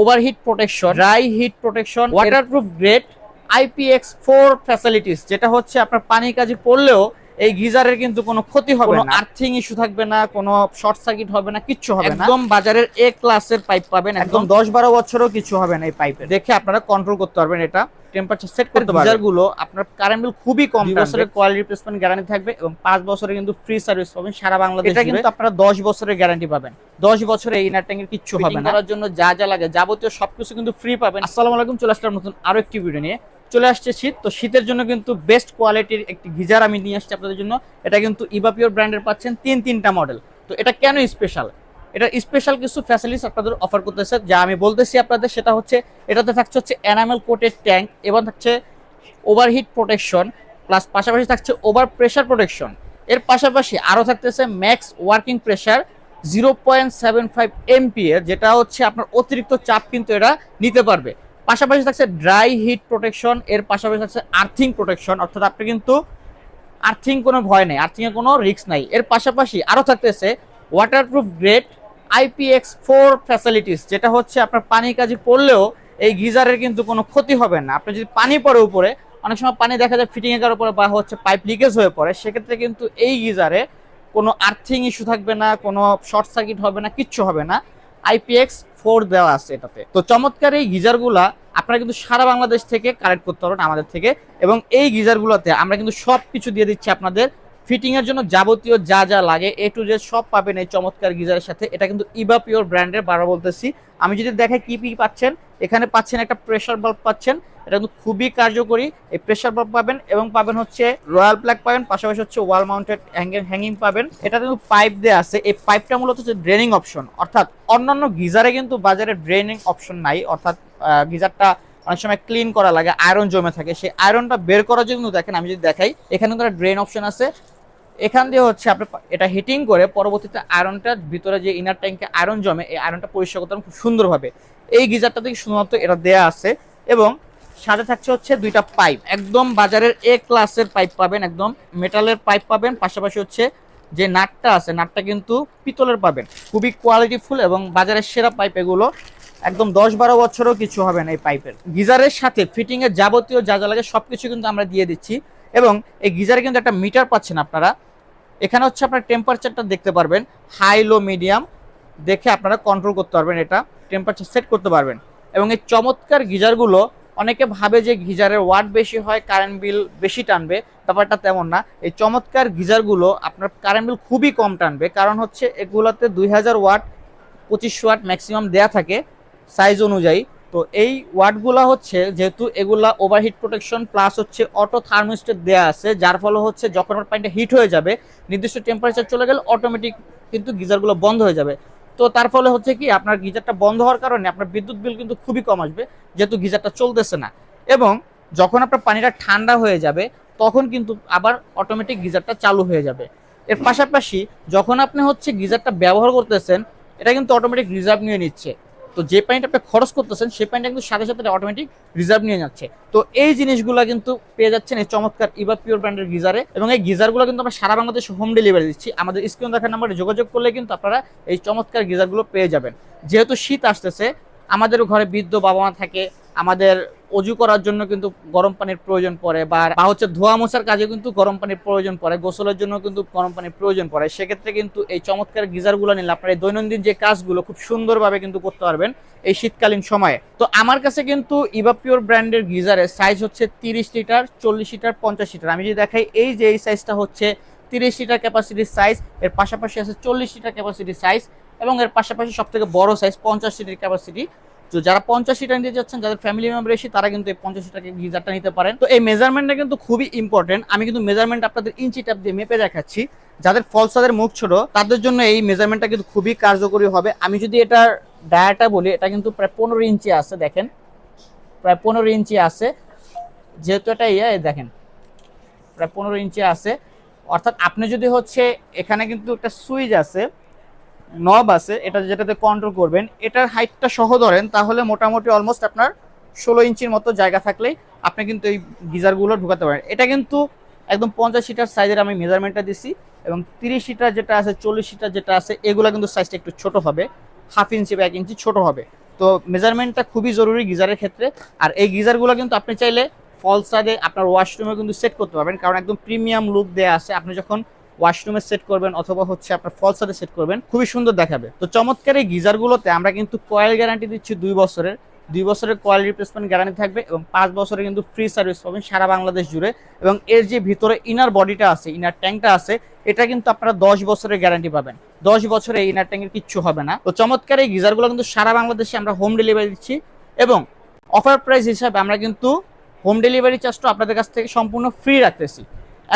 Overheat protection dry heat protection waterproof grade IPX four facilities যেটা হচ্ছে আপনার পানির কাজে পড়লেও এই গিজারের কিন্তু কোনো ক্ষতি হবে না। আর্থিং ইস্যু থাকবে না কোনো শর্ট সার্কিট হবে না কিচ্ছু হবে না। একদম বাজারের এ ক্লাসের পাইপ পাবেন একদম। দশ বারো বছরও কিছু হবে না এই পাইপে দেখে আপনারা কন্ট্রোল করতে পারবেন এটা। টেম্পারেচার সেট করতে পারবেন। গুলো আপনার কারেন্ট বিল খুবই কম বছরের কোয়ালিটি রিপ্লেসমেন্ট গ্যারান্টি থাকবে এবং পাঁচ বছরে কিন্তু ফ্রি সার্ভিস পাবেন সারা বাংলাদেশ এটা কিন্তু আপনারা দশ বছরের গ্যারান্টি পাবেন। দশ বছরে এই ইনার ট্যাঙ্কের কিচ্ছু হবে না। করার জন্য যা যা লাগে যাবতীয় সবকিছু কিন্তু ফ্রি পাবেন। আসসালামু আলাইকুম চলে আসলাম নতুন আরও একটি ভিডিও নিয়ে। চলে আসছে শীত। তো শীতের জন্য কিন্তু বেস্ট কোয়ালিটির একটি গিজার আমি নিয়ে আসছি আপনাদের জন্য। এটা কিন্তু ইভাপিওর ব্র্যান্ডের পাচ্ছেন তিন তিনটা মডেল তো এটা কেন স্পেশাল এটা স্পেশাল কিছু ফ্যাসিলিটিস আপনাদের অফার করতেছে। যা আমি বলতেছি আপনাদের, সেটা হচ্ছে এটাতে থাকছে হচ্ছে অ্যানামেল কোটেড ট্যাঙ্ক এবং থাকছে ওভারহিট প্রোটেকশন প্লাস পাশাপাশি থাকছে ওভার প্রেশার প্রোটেকশন এর পাশাপাশি আরও থাকতেছে max working pressure zero point seven five MPa যেটা হচ্ছে আপনার অতিরিক্ত চাপ কিন্তু এটা নিতে পারবে। পাশাপাশি থাকছে ড্রাই হিট প্রোটেকশন এর পাশাপাশি থাকছে আর্থিং প্রোটেকশন অর্থাৎ আপনি কিন্তু আর্থিং কোনো ভয় নেই আর্থিং এর কোনো রিস্ক নাই। এর পাশাপাশি আরও থাকতেছে waterproof grade IPX four facilities যেটা হচ্ছে আপনার পানির কাজে পড়লেও এই গিজারের কিন্তু কোনো ক্ষতি হবে না। আপনি যদি পানি পড়ে উপরে, অনেক সময় পানি দেখা যায় ফিটিং এর উপরে বা হচ্ছে পাইপ লিকেজ হয়ে পড়ে, সেক্ষেত্রে কিন্তু এই গিজারে কোনো আর্থিং ইস্যু থাকবে না, কোনো শর্ট সার্কিট হবে না, কিচ্ছু হবে না। আইপিএক্স ফোর দেওয়া আছে এটাতে। তো চমৎকার এই গিজারগুলা আপনারা কিন্তু সারা বাংলাদেশ থেকে কালেক্ট করতে পারবেন আমাদের থেকে। এবং এই গিজারগুলোতে আমরা কিন্তু সব কিছু দিয়ে দিচ্ছি আপনাদের। ফিটিং এর জন্য যাবতীয় যা যা লাগে এ টু জেড সব পাবেন এই চমৎকার গিজারের সাথে। এটা কিন্তু ইভা পিওর ব্র্যান্ডের বারবার বলতেছি। আমি যদি দেখাই কি কি পাচ্ছেন, এখানে পাচ্ছেন একটা প্রেসার বাল্ব পাচ্ছেন। এটা কিন্তু খুবই কার্যকরী। এই প্রেসার বাল্ব পাবেন এবং পাবেন হচ্ছে রয়্যাল প্লাগ পাবেন, পাশাপাশি হচ্ছে ওয়াল মাউন্টেড হ্যাঙ্গিং হ্যাঙ্গিং পাবেন। এটা কিন্তু পাইপ দেওয়া আছে। এই পাইপটা মূলত হচ্ছে ড্রেনিং অপশন অর্থাৎ অন্যান্য গিজারে কিন্তু বাজারে ড্রেনিং অপশন নাই। অর্থাৎ গিজারটা অনেক সময় ক্লিন করা লাগে আয়রন জমে থাকে। সেই আয়রনটা বের করার জন্য দেখেন, আমি যদি দেখাই, এখানে কিন্তু ড্রেন অপশন আছে। এখান দিয়ে হচ্ছে আপনি এটা হিটিং করে পরবর্তীতে আয়রনটার ভিতরে যে ইনার ট্যাঙ্কে আয়রন জমে, এই আয়রনটা পরিষ্কার করতে খুব সুন্দরভাবে। এই গিজারটা থেকে শুধুমাত্র এটা দেয়া আছে এবং সাথে থাকছে হচ্ছে দুইটা পাইপ একদম বাজারের এ ক্লাসের পাইপ পাবেন, একদম মেটালের পাইপ পাবেন, পাশাপাশি হচ্ছে যে নাটটা আছে, নাটটা কিন্তু পিতলের পাবেন। খুবই কোয়ালিটিফুল এবং বাজারের সেরা পাইপ এগুলো। একদম দশ বারো বছরও কিছু হবে না এই পাইপের। গিজারের সাথে ফিটিং এর যাবতীয় যা যা লাগে সবকিছু কিন্তু আমরা দিয়ে দিচ্ছি। এবং এই গিজারে কিন্তু একটা মিটার পাচ্ছেন আপনারা। এখানে হচ্ছে আপনার টেম্পারেচারটা দেখতে পারবেন। হাই লো মিডিয়াম দেখে আপনারা কন্ট্রোল করতে পারবেন এটা। টেম্পারেচার সেট করতে পারবেন। এবং এই চমৎকার গিজারগুলো অনেকে ভাবে যে গিজারের ওয়াট বেশি হয় কারেন্ট বিল বেশি টানবে। ব্যাপারটা তেমন না। এই চমৎকার গিজারগুলো আপনার কারেন্ট বিল খুবই কম টানবে। কারণ হচ্ছে এগুলোতে দুই হাজার ওয়াট পঁচিশশো ওয়াট ম্যাক্সিমাম দেয়া থাকে। সাইজ অনুযায়ী। তো এই ওয়াটগুলো হচ্ছে যেহেতু এগুলা ওভারহিট প্রোটেকশন প্লাস হচ্ছে অটো থার্মিস্টেট দেয়া আছে, যার ফলে হচ্ছে যখন আপনার পানিটা হিট হয়ে যাবে, নির্দিষ্ট টেম্পারেচার চলে গেলে অটোমেটিক কিন্তু গিজারগুলো বন্ধ হয়ে যাবে। তো তার ফলে হচ্ছে কি, আপনার গিজারটা বন্ধ হওয়ার কারণে আপনার বিদ্যুৎ বিল কিন্তু খুবই কম আসবে, যেহেতু গিজারটা চলতেছে না। এবং যখন আপনার পানিটা ঠান্ডা হয়ে যাবে, তখন কিন্তু আবার অটোমেটিক গিজারটা চালু হয়ে যাবে। এর পাশাপাশি যখন আপনি হচ্ছে গিজারটা ব্যবহার করতেছেন, এটা কিন্তু অটোমেটিক রিজার্ভ নিয়ে নিচ্ছে। তো যে পানিটা আপনি খরচ করতেছেন সেই পানিটা কিন্তু সাথে সাথে অটোমেটিক রিজার্ভ নিয়ে যাচ্ছে। তো এই জিনিসগুলো কিন্তু পেয়ে যাচ্ছেন এই চমৎকার ইভা পিওর ব্র্যান্ডের গিজারে এবং এই গিজারগুলো কিন্তু আমরা সারা বাংলাদেশে হোম ডেলিভারি দিচ্ছি। আমাদের স্ক্রিন দেখার নাম্বারে যোগাযোগ করলে কিন্তু আপনারা এই চমৎকার গিজারগুলো পেয়ে যাবেন। যেহেতু শীত আসতেছে, আমাদের ঘরে বৃদ্ধ বাবা মা থাকে, আমাদের অজু করার জন্য কিন্তু গরম পানির প্রয়োজন পড়ে বা হচ্ছে ধোয়া মোছার কাজে কিন্তু গরম পানির প্রয়োজন পড়ে, গোসলের জন্য কিন্তু গরম পানির প্রয়োজন পড়ে। সেক্ষেত্রে কিন্তু এই চমৎকার গিজারগুলো নিলে আপনার এই দৈনন্দিন যে কাজগুলো খুব সুন্দরভাবে কিন্তু করতে পারবেন এই শীতকালীন সময়ে। তো আমার কাছে কিন্তু ইভাপিওর ব্র্যান্ডের গিজারের সাইজ হচ্ছে তিরিশ লিটার, চল্লিশ লিটার, পঞ্চাশ লিটার। আমি যদি দেখাই, এই যে এই সাইজটা হচ্ছে তিরিশ লিটার ক্যাপাসিটির সাইজ এর পাশাপাশি আছে চল্লিশ লিটার ক্যাপাসিটির সাইজ এবং এর পাশাপাশি সব থেকে বড় সাইজ পঞ্চাশ লিটার ক্যাপাসিটি তো যারা পঞ্চাশ লিটার নিতে যাচ্ছেন, যাদের ফ্যামিলি মেম্বার বেশি, তারা কিন্তু এই পঞ্চাশ গিজারটা নিতে পারেন। তো এই মেজারমেন্টটা কিন্তু খুবই ইম্পর্টেন্ট আমি কিন্তু মেজারমেন্ট আপনাদের ইঞ্চি ট্যাপ দিয়ে মেপে দেখাচ্ছি। যাদের ফলসাদের মুখ ছোট, তাদের জন্য এই মেজারমেন্টটা কিন্তু খুবই কার্যকরী হবে। আমি যদি এটার ডায়াটা বলি, এটা কিন্তু প্রায় পনেরো ইঞ্চি আছে, দেখেন। প্রায় পনেরো ইঞ্চি আছে। যেহেতু এটা ইয়ে দেখেন। প্রায় পনেরো ইঞ্চি আছে। অর্থাৎ আপনি যদি হচ্ছে, এখানে কিন্তু একটা সুইচ আছে। নব আছে, এটা যেটাতে কন্ট্রোল করবেন, এটার হাইটটা সহ ধরেন, তাহলে মোটামুটি অলমোস্ট আপনার ষোলো ইঞ্চির মতো জায়গা থাকলেই আপনি কিন্তু এই গিজারগুলো ঢুকাতে পারেন। এটা কিন্তু একদম পঞ্চাশ সিটার সাইজের আমি মেজারমেন্টটা দিছি এবং তিরিশ সিটার যেটা আছে, চল্লিশ সিটার যেটা আছে, এগুলো কিন্তু সাইজটা একটু ছোট হবে হাফ ইঞ্চি বা এক ইঞ্চি ছোট হবে। তো মেজারমেন্টটা খুবই জরুরি গিজারের ক্ষেত্রে। আর এই গিজারগুলো কিন্তু আপনি চাইলে ফলসাদে আপনার ওয়াশরুমে কিন্তু সেট করতে পারবেন, কারণ একদম প্রিমিয়াম লুক দেওয়া আছে। আপনি যখন ওয়াশরুমে সেট করবেন অথবা হচ্ছে আপনার ফলসাদে সেট করবেন, খুবই সুন্দর দেখাবে। তো চমৎকার এই গিজারগুলোতে আমরা কিন্তু কয়েল গ্যারান্টি দিচ্ছি দুই বছরের। দুই বছরের কয়েল রিপ্লেসমেন্ট গ্যারান্টি থাকবে এবং পাঁচ বছরে কিন্তু ফ্রি সার্ভিস পাবেন সারা বাংলাদেশ জুড়ে। এবং এর যে ভিতরে ইনার বডিটা আছে ইনার ট্যাঙ্কটা আছে, এটা কিন্তু আপনারা দশ বছরের গ্যারান্টি পাবেন। দশ বছরে ইনার ট্যাঙ্কের কিচ্ছু হবে না। তো চমৎকার এই গিজারগুলো কিন্তু সারা বাংলাদেশে আমরা হোম ডেলিভারি দিচ্ছি এবং অফার প্রাইস হিসাবে আমরা কিন্তু হোম ডেলিভারি চার্জটা আপনাদের কাছ থেকে সম্পূর্ণ ফ্রি রাখতেছি।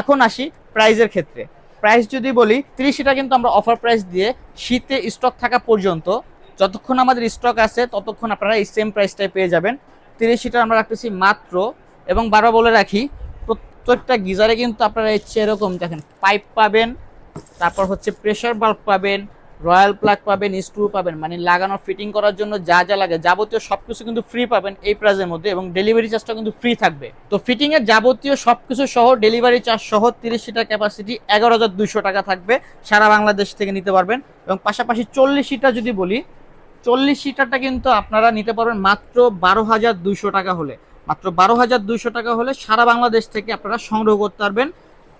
এখন আসি প্রাইজের ক্ষেত্রে। প্রাইস যদি বলি, তিরিশটা কিন্তু আমরা অফার প্রাইস দিয়ে শীতে স্টক থাকা পর্যন্ত, যতক্ষণ আমাদের স্টক আছে, ততক্ষণ আপনারা এই সেম প্রাইসটাই পেয়ে যাবেন। তিরিশ সিটার আমরা রাখতেছি মাত্র এবং বারবার বলে রাখি, প্রত্যেকটা গিজারে কিন্তু আপনারা এরকম দেখেন পাইপ পাবেন, তারপর হচ্ছে প্রেশার বাল্ব পাবেন রয়্যাল প্লাগ পাবেন, স্ক্রু পাবেন মানে লাগানো ফিটিং করার জন্য যা যা লাগে, যাবতীয় সবকিছু কিন্তু ফ্রি পাবেন এই প্রাইজের মধ্যে এবং ডেলিভারি চার্জটা কিন্তু ফ্রি থাকবে। তো ফিটিং এর যাবতীয় সবকিছু সহ ডেলিভারি চার্জ সহ তিরিশ সিটার ক্যাপাসিটি এগারো হাজার দুইশো টাকা থাকবে সারা বাংলাদেশ থেকে নিতে পারবেন এবং পাশাপাশি চল্লিশ সিটার যদি বলি চল্লিশ সিটারটা কিন্তু আপনারা নিতে পারবেন মাত্র বারো হাজার দুইশো টাকা হলে। মাত্র বারো হাজার দুইশো টাকা হলে সারা বাংলাদেশ থেকে আপনারা সংগ্রহ করতে পারবেন।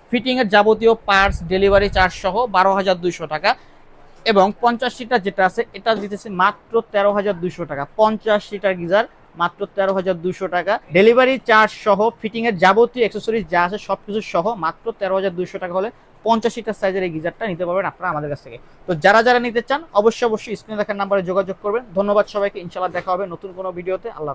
ফিটিংয়ের যাবতীয় পার্টস ডেলিভারি চার্জ সহ বারো হাজার দুইশো টাকা। এবং পঞ্চাশ সিটার যেটা আছে, এটা দিতেছে মাত্র তেরো হাজার দুইশো টাকা। পঞ্চাশ সিটার গিজার, মাত্র তেরো হাজার দুইশো টাকা। ডেলিভারি চার্জ সহ ফিটিংয়ের যাবতীয় অ্যাক্সেসরিজ যা আছে সব কিছু সহ মাত্র তেরো হাজার দুইশো টাকা হলে পঞ্চাশ সিটার সাইজের এই গিজারটা নিতে পারবেন আপনারা আমাদের কাছ থেকে। তো যারা যারা নিতে চান, অবশ্যই অবশ্যই স্ক্রিনে দেখার নাম্বারে যোগাযোগ করবেন। ধন্যবাদ সবাইকে ইনশাল্লাহ দেখা হবে নতুন কোনো ভিডিওতে। আল্লাহ।